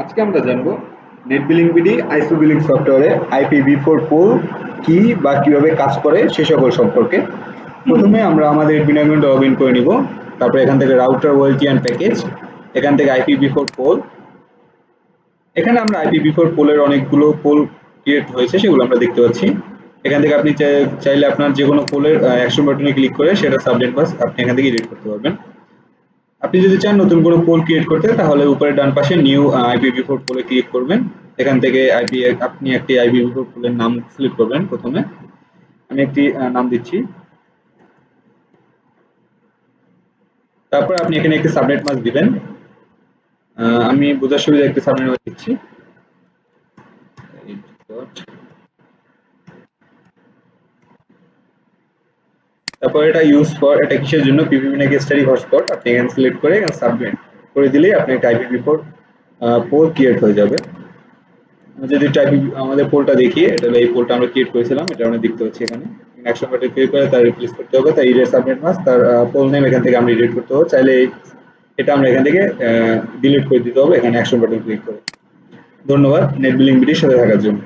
আজকে আমরা জানব নেট বিলিং বিডি, আইসো বিলিং সফটওয়্যারে আইপিভি ফোর পোল কি বা কীভাবে কাজ করে সে সকল সম্পর্কে। প্রথমে আমরা আমাদের বিনাগ্রাউন্ড লগ ইন করে নিব। তারপরে এখান থেকে রাউটার ওয়েলটি অ্যান্ড প্যাকেজ এখান থেকে আইপিভি ফোর পোল। এখানে আমরা আইপি আইপিভি ফোর পোলের অনেকগুলো পোল ক্রিয়েট হয়েছে, সেগুলো আমরা দেখতে পাচ্ছি। এখান থেকে আপনি চাই- চাইলে আপনার যে কোনো পোলের অ্যাকশন বাটনে ক্লিক করে সেটা সাবজেক্ট বাস আপনি এখান থেকে এডিট করতে পারবেন। আপনি যদি চান নতুন কোনো পোল ক্রিয়েট করতে, তাহলে উপরে ডান পাশে নিউ আইপিভি ফোর পোলে ক্লিক করবেন। এখান থেকে আইপি আপনি একটি আইপিভি ফোর পোলের নাম সিলেক্ট করবেন প্রথমে। আমি একটি নাম দিচ্ছি। তারপর আপনি এখানে একটি সাবনেট মাস দিবেন। আমি বোঝার সুবিধা একটি সাবনেট মাস দিচ্ছি। তারপর এটা ইউজ ফর এটা কিসের জন্য? পিপিপি নাকি স্টাডি হটস্পট আপনি এখানে সিলেক্ট করে এখানে সাবমিট করে দিলেই আপনি একটা আইপিভি পোল ক্রিয়েট হয়ে যাবে। যদি IP আমাদের পোলটা দেখি এটা এই পোলটা আমরা ক্রিয়েট করেছিলাম, এটা আমরা দেখতে পাচ্ছি এখানে। অ্যাকশন বাটন ক্লিক করে তার রিপ্লেস করতে হবে, তাই ইরেজ সাবমিট মাস তার পোল নেম এখান থেকে আমরা এডিট করতে হবে। চাইলে এটা আমরা এখান থেকে ডিলিট করে দিতে হবে, এখানে অ্যাকশন বাটন ক্লিক করে। ধন্যবাদ নেট বিলিং বিডির সাথে থাকার জন্য।